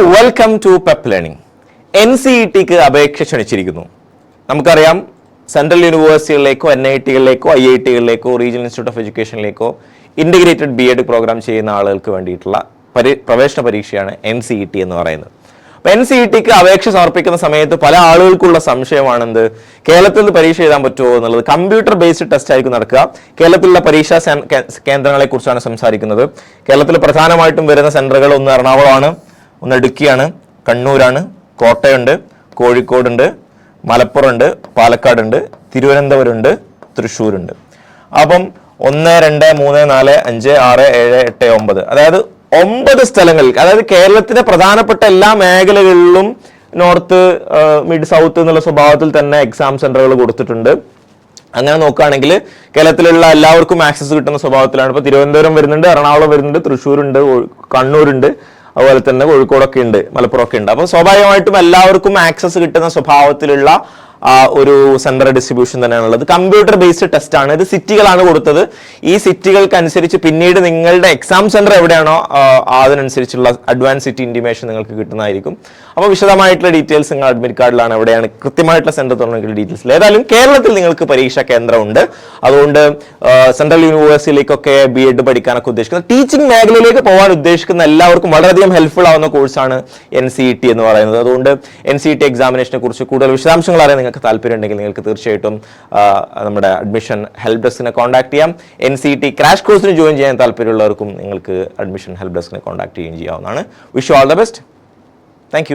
Welcome to pep learning N C E ടിക്ക് അപേക്ഷ ക്ഷണിച്ചിരിക്കുന്നു. നമുക്കറിയാം സെൻട്രൽ യൂണിവേഴ്സിറ്റികളിലേക്കോ എൻ ഐ ടികളിലേക്കോ ഐ ഐ ടികളിലേക്കോ റീജിയണൽ ഇൻസ്റ്റിറ്റ്യൂട്ട് ഓഫ് എഡ്യൂക്കേഷനിലേക്കോ ഇന്റഗ്രേറ്റഡ് ബി എഡ് പ്രോഗ്രാം ചെയ്യുന്ന ആളുകൾക്ക് വേണ്ടിയിട്ടുള്ള പരി പ്രവേശന പരീക്ഷയാണ് എൻ സി ഇ ടി എന്ന് പറയുന്നത്. അപ്പോൾ എൻ സി ഇ ടിക്ക് അപേക്ഷ സമർപ്പിക്കുന്ന സമയത്ത് പല ആളുകൾക്കുള്ള സംശയമാണെന്ത്? കേരളത്തിൽ നിന്ന് പരീക്ഷ എഴുതാൻ പറ്റുമോ എന്നുള്ളത് കമ്പ്യൂട്ടർ ബേസ്ഡ് ടെസ്റ്റ് ആയിരിക്കും നടക്കുക. കേരളത്തിലുള്ള പരീക്ഷാ കേന്ദ്രങ്ങളെക്കുറിച്ചാണ് കേന്ദ്രങ്ങളെ കുറിച്ചാണ് സംസാരിക്കുന്നത്. കേരളത്തിൽ പ്രധാനമായിട്ടും വരുന്ന സെന്ററുകൾ ഒന്ന് എറണാകുളമാണ്. ഒന്ന് ഇടുക്കിയാണ് കണ്ണൂരാണ് കോട്ടയുണ്ട് കോഴിക്കോടുണ്ട് മലപ്പുറമുണ്ട് പാലക്കാടുണ്ട് തിരുവനന്തപുരമുണ്ട് തൃശ്ശൂരുണ്ട്. അപ്പം ഒന്ന് രണ്ട് മൂന്ന് നാല് അഞ്ച് ആറ് ഏഴ് എട്ട് ഒമ്പത്. അതായത് ഒമ്പത് സ്ഥലങ്ങളിൽ അതായത് കേരളത്തിലെ പ്രധാനപ്പെട്ട എല്ലാ മേഖലകളിലും നോർത്ത് മിഡ് സൗത്ത് എന്നുള്ള സ്വഭാവത്തിൽ തന്നെ എക്സാം സെന്ററുകൾ കൊടുത്തിട്ടുണ്ട്. അങ്ങനെ നോക്കുകയാണെങ്കിൽ കേരളത്തിലുള്ള എല്ലാവർക്കും ആക്സസ് കിട്ടുന്ന സ്വഭാവത്തിലാണ്. ഇപ്പോൾ തിരുവനന്തപുരം വരുന്നുണ്ട് എറണാകുളം വരുന്നുണ്ട് തൃശ്ശൂരുണ്ട് കണ്ണൂരുണ്ട്. അതുപോലെ തന്നെ കോഴിക്കോടൊക്കെ ഉണ്ട് മലപ്പുറമൊക്കെ ഉണ്ട്. അപ്പോൾ സ്വാഭാവികമായിട്ടും എല്ലാവർക്കും ആക്സസ് കിട്ടുന്ന സ്വഭാവത്തിലുള്ള ഒരു സെൻട്രൽ ഡിസ്ട്രിബ്യൂഷൻ തന്നെയാണുള്ളത് കമ്പ്യൂട്ടർ ബേസ്ഡ് ടെസ്റ്റ് ആണ്. ഇത് സിറ്റികളാണ് കൊടുത്തത്. ഈ സിറ്റികൾക്ക് അനുസരിച്ച് പിന്നീട് നിങ്ങളുടെ എക്സാം സെന്റർ എവിടെയാണോ അതിനനുസരിച്ചുള്ള അഡ്വാൻസ് സിറ്റി ഇന്റിമേഷൻ നിങ്ങൾക്ക് കിട്ടുന്നതായിരിക്കും. അപ്പോൾ വിശദമായിട്ടുള്ള ഡീറ്റെയിൽസ് നിങ്ങൾ അഡ്മിറ്റ് കാർഡിലാണ് എവിടെയാണ് കൃത്യമായിട്ടുള്ള സെന്റർ തുറന്നെങ്കിൽ ഡീറ്റെയിൽസ് ഏതായാലും കേരളത്തിൽ നിങ്ങൾക്ക് പരീക്ഷാ കേന്ദ്രമുണ്ട്. അതുകൊണ്ട് സെൻട്രൽ യൂണിവേഴ്സിറ്റിയിലേക്കൊക്കെ ബി എഡ് പഠിക്കാനൊക്കെ ഉദ്ദേശിക്കുന്നത്. ടീച്ചിങ് മേഖലയിലേക്ക് പോകാൻ ഉദ്ദേശിക്കുന്ന എല്ലാവർക്കും വളരെയധികം ഹെൽപ്ഫുൾ ആവുന്ന കോഴ്സാണ് എൻ സി ടി എന്ന് പറയുന്നത്. അതുകൊണ്ട് എൻ സി ടി എക്സാമിനേഷനെ കുറിച്ച് കൂടുതൽ വിശദാംശങ്ങൾ അറിയാൻ നിങ്ങൾക്ക് താല്പര്യം ഉണ്ടെങ്കിൽ നിങ്ങൾക്ക് തീർച്ചയായിട്ടും നമ്മുടെ അഡ്മിഷൻ ഹെൽപ്പ് ഡെസ്കിനെ കോൺടാക്ട് ചെയ്യാം. എൻ സി ടി ക്രാഷ് കോഴ്സിന് ജോയിൻ ചെയ്യാൻ താല്പര്യമുള്ളവർക്കും നിങ്ങൾക്ക് അഡ്മിഷൻ ഹെൽപ്പ് ഡെസ്കിനെ കോൺടാക്ട് ചെയ്യുകയും ചെയ്യാവുന്നതാണ്. Wish you all the best thank